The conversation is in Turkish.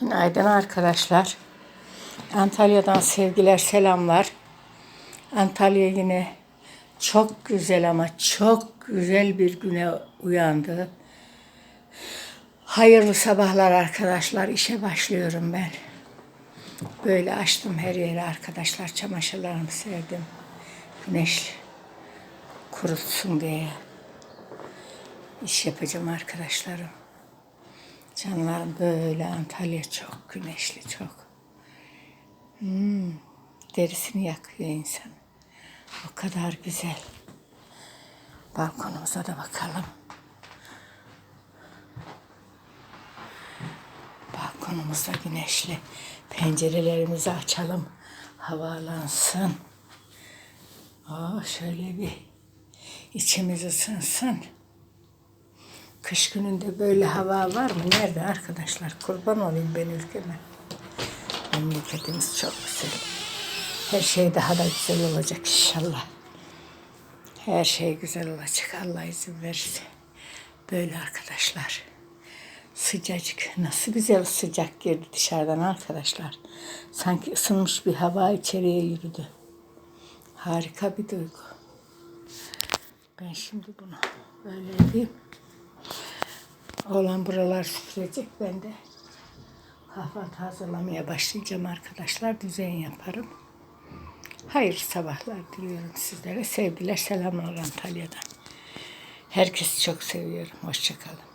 Günaydın arkadaşlar. Antalya'dan sevgiler, selamlar. Antalya yine çok güzel ama çok güzel bir güne uyandı. Hayırlı sabahlar arkadaşlar. İşe başlıyorum ben. Böyle açtım her yeri arkadaşlar. Çamaşırlarımı serdim. Güneş kurutsun diye. İş yapacağım arkadaşlarım. Canlarım böyle Antalya çok güneşli çok. Hmm, derisini yakıyor insan. O kadar güzel. Balkonumuza da bakalım. Balkonumuzda güneşli. Pencerelerimizi açalım. Havalansın. Aa, şöyle bir içimiz ısınsın. Kış gününde böyle hava var mı? Nerede arkadaşlar? Kurban olayım ben ülkeme. Memleketimiz çok güzel. Her şey daha da güzel olacak inşallah. Her şey güzel olacak. Allah izin verirse. Böyle arkadaşlar. Sıcacık. Nasıl güzel sıcak girdi dışarıdan arkadaşlar. Sanki ısınmış bir hava içeriye yürüdü. Harika bir duygu. Ben şimdi bunu böyle yapayım. Oğlan buralar süpürecek. Ben de kahvaltı hazırlamaya başlayacağım arkadaşlar. Düzen yaparım. Hayırlı sabahlar diliyorum sizlere. Sevgiler, selamlar Antalya'dan. Herkesi çok seviyorum. Hoşçakalın.